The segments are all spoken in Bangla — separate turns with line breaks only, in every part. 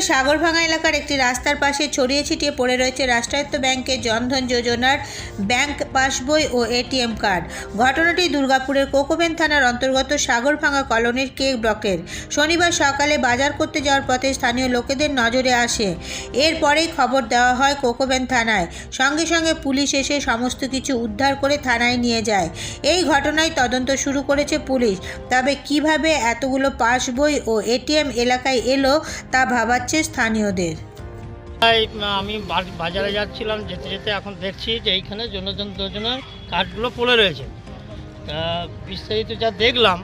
জোজনার সাগরভাঙা এলাকার একটি রাস্তার পাশে ছড়িয়ে ছিটিয়ে পড়ে রয়েছে রাষ্ট্রায়ত্ত ব্যাংকের জনধন যোজনার ব্যাংক পাসবই ও এটিএম কার্ড। ঘটনাটি দুর্গাপুরের কোকোবেন থানার অন্তর্গত সাগরভাঙা কলোনির কেক ব্লকের। শনিবার সকালে বাজার করতে যাওয়ার পথে স্থানীয় লোকেদের নজরে আসে। এরপরেই খবর দেওয়া হয় কোকোবেন থানায়। সঙ্গে সঙ্গে পুলিশ এসে সমস্ত কিছু উদ্ধার করে থানায় নিয়ে যায়। এই ঘটনায় তদন্ত শুরু করেছে পুলিশ। তবে কীভাবে এতগুলো পাসবই ও এটিএম এলাকায় এলো তা ভাবাচ্ছে স্থানীয়দের?
তাই আমি বাজারে যাচ্ছিলাম, যেতে যেতে এখন দেখছি যে এইখানে জনধন যোজনার কার্ডগুলো পড়ে রয়েছে। তা বিস্তারিত যা দেখলাম,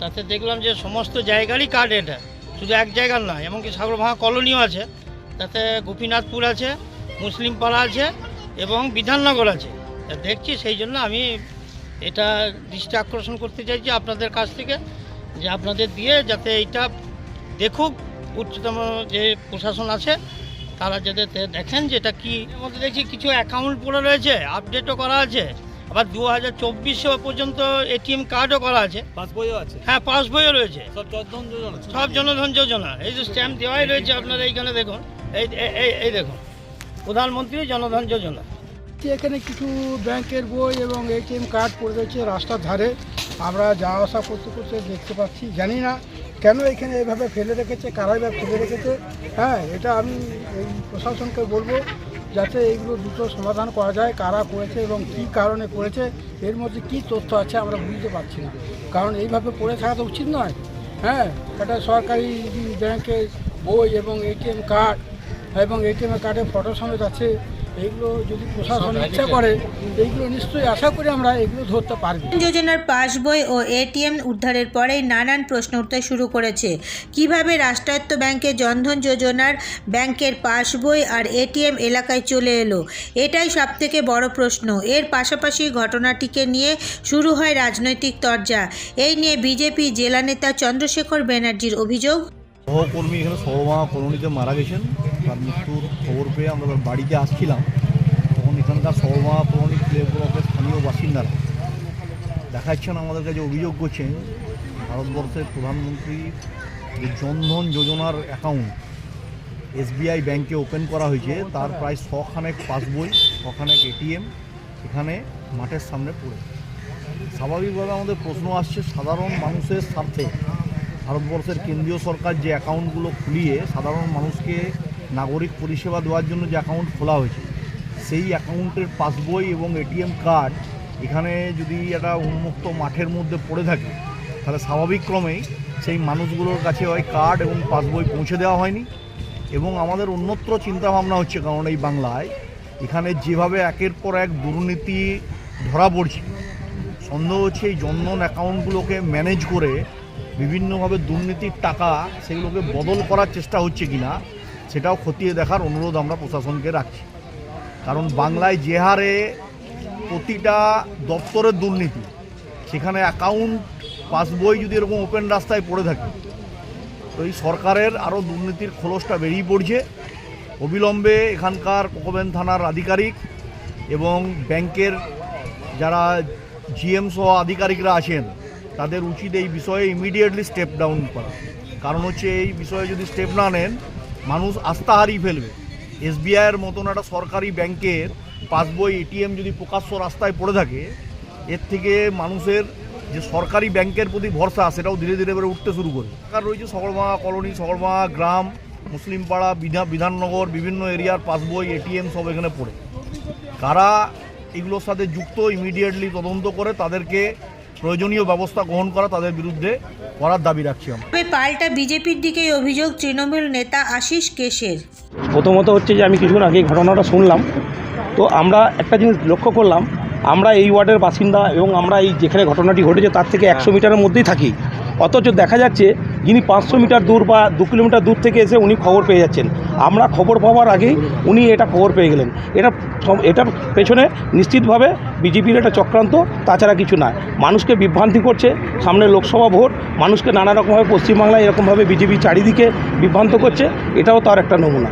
তাতে দেখলাম যে সমস্ত জায়গারই কাঠ এটা। শুধু এক জায়গার নয়, এমনকি সাগরভাঙা কলোনিও আছে। তাতে গোপীনাথপুর আছে মুসলিম পাড়া আছে এবং বিধাননগর আছে। তা দেখছি সেই জন্য আমি এটা দৃষ্টি আকর্ষণ করতে চাইছি আপনাদের কাছ থেকে, যে আপনাদের দিয়ে যাতে এইটা দেখুক উচ্চতম যে প্রশাসন আছে তারা যাতে দেখেন যে এটা কি। এর মধ্যে দেখছি কিছু অ্যাকাউন্ট পড়ে রয়েছে আপডেটও করা আছে। আবার দু হাজার চব্বিশে পর্যন্ত এটিএম কার্ডও করা আছে।
পাসবইও আছে?
হ্যাঁ পাসবইও রয়েছে।
সব জনধন যোজনা
সব জনধন যোজনা। এই যে স্ট্যাম্প দেওয়াই রয়েছে আপনারা এইখানে দেখুন। এই এই- দেখুন। প্রধানমন্ত্রী জনধন যোজনা।
এখানে কিছু ব্যাংকের বই এবং এটিএম কার্ড পড়ে রয়েছে রাস্তার ধারে। আমরা যাওয়া আসা করতে করতে দেখতে পাচ্ছি জানি না। কেন এখানে এভাবে ফেলে রেখেছে? কারা এভাবে ফেলে রেখেছে? হ্যাঁ এটা আমি এই প্রশাসনকে বলব যাতে এইগুলো দ্রুত সমাধান করা যায়, কারা করেছে এবং কী কারণে করেছে, এর মধ্যে কী তথ্য আছে আমরা বুঝতে পারছি না। কারণ এইভাবে পড়ে থাকা তো উচিত নয়। হ্যাঁ এটা সরকারি ব্যাংকের বই এবং এটিএম কার্ড এবং এটিএম কার্ডের ফটো সমেত আছে। এইগুলো যদি প্রশাসন
যোজনার পাসবই ও এটিএম উদ্ধারের পরেই নানান প্রশ্ন উঠতে শুরু করেছে। কীভাবে রাষ্ট্রায়ত্ত ব্যাংকের জনধন যোজনার ব্যাংকের পাসবই আর এটিএম এলাকায় চলে এলো? এটাই সবথেকে বড় প্রশ্ন। এর পাশাপাশি ঘটনাটিকে নিয়ে শুরু হয় রাজনৈতিক তরজা। এই নিয়ে বিজেপি জেলা নেতা চন্দ্রশেখর ব্যানার্জির অভিযোগ।
সহকর্মী এখানে সহমা কলোনিতে মারা গেছেন, তার মৃত্যুর খবর পেয়ে আমরা বাড়িতে আসছিলাম, তখন এখানকার সহমা কলোনি প্লে স্থানীয় বাসিন্দারা দেখাচ্ছেন আমাদের কাছে অভিযোগ করছেন, ভারতবর্ষের প্রধানমন্ত্রী যে জনধন যোজনার অ্যাকাউন্ট এসবিআই ব্যাংকে ওপেন করা হয়েছে, তার প্রায় শখানেক পাসবই, শখানেক এটিএম এখানে মাঠের সামনে পড়ে। স্বাভাবিকভাবে আমাদের প্রশ্ন আসছে, সাধারণ মানুষের স্বার্থে ভারতবর্ষের কেন্দ্রীয় সরকার যে অ্যাকাউন্টগুলো খুলিয়ে সাধারণ মানুষকে নাগরিক পরিষেবা দেওয়ার জন্য যে অ্যাকাউন্ট খোলা হয়েছে, সেই অ্যাকাউন্টের পাসবই এবং এটিএম কার্ড এখানে যদি একটা উন্মুক্ত মাঠের মধ্যে পড়ে থাকে, তাহলে স্বাভাবিক ক্রমেই সেই মানুষগুলোর কাছে ওই কার্ড এবং পাসবই পৌঁছে দেওয়া হয়নি। এবং আমাদের অন্যত্র চিন্তাভাবনা হচ্ছে, কারণ এই বাংলায় এখানে যেভাবে একের পর এক দুর্নীতি ধরা পড়ছে, সন্দেহ হচ্ছে এই জনধন অ্যাকাউন্টগুলোকে ম্যানেজ করে বিভিন্নভাবে দুর্নীতির টাকা সেগুলোকে বদল করার চেষ্টা হচ্ছে কিনা, সেটাও খতিয়ে দেখার অনুরোধ আমরা প্রশাসনকে রাখছি। কারণ বাংলায় যে হারে প্রতিটা দপ্তরের দুর্নীতি, সেখানে অ্যাকাউন্ট, পাসবই যদি এরকম ওপেন রাস্তায় পড়ে থাকে, তো এই সরকারের আরও দুর্নীতির খোলসটা বেরিয়ে পড়ছে। অবিলম্বে এখানকার কোকোবেন থানার আধিকারিক এবং ব্যাংকের যারা জিএম সহ আধিকারিকরা আছেন তাদের উচিত এই বিষয়ে ইমিডিয়েটলি স্টেপ ডাউন করা। কারণ হচ্ছে এই বিষয়ে যদি স্টেপ না নেন, মানুষ আস্থা হারিয়ে ফেলবে। এসবিআইয়ের মতন একটা সরকারি ব্যাংকের পাসবই এটিএম যদি প্রকাশ্য রাস্তায় পড়ে থাকে, এর থেকে মানুষের যে সরকারি ব্যাংকের প্রতি ভরসা, সেটাও ধীরে ধীরে করে উঠতে শুরু করে আর রয়েছে সকলমাঙা কলোনি সকলমাঙা গ্রাম, মুসলিম পাড়া, বিধা, বিধাননগর, বিভিন্ন এরিয়ার পাসবই এটিএম সব এখানে পড়ে। কারা এগুলোর সাথে যুক্ত ইমিডিয়েটলি তদন্ত করে তাদেরকে প্রয়োজনীয় ব্যবস্থা গ্রহণ করা তাদের বিরুদ্ধে করার দাবি রাখছি আমরা।
তবে পাল্টা বিজেপির দিকেই অভিযোগ তৃণমূল নেতা আশিস কেশের।
প্রথমত হচ্ছে যে আমি কিছুদিন আগে এই ঘটনাটা শুনলাম। তো আমরা একটা জিনিস লক্ষ্য করলাম আমরা এই ওয়ার্ডের বাসিন্দা এবং আমরা এই যেখানে ঘটনাটি ঘটেছে তার থেকে একশো মিটারের মধ্যেই থাকি। অথচ দেখা যাচ্ছে যিনি পাঁচশো মিটার দূর বা দু কিলোমিটার দূর থেকে এসে উনি খবর পেয়ে যাচ্ছেন। আমরা খবর পাওয়ার আগেই উনি এটা খবর পেয়ে গেলেন। এটা এটার পেছনে নিশ্চিতভাবে বিজেপির একটা চক্রান্ত, তাছাড়া কিছু না। মানুষকে বিভ্রান্তি করছে, সামনে লোকসভা ভোট, মানুষকে নানা রকমভাবে পশ্চিমবাংলায় এরকমভাবে বিজেপি চারিদিকে বিভ্রান্ত করছে, এটাও তার একটা নমুনা।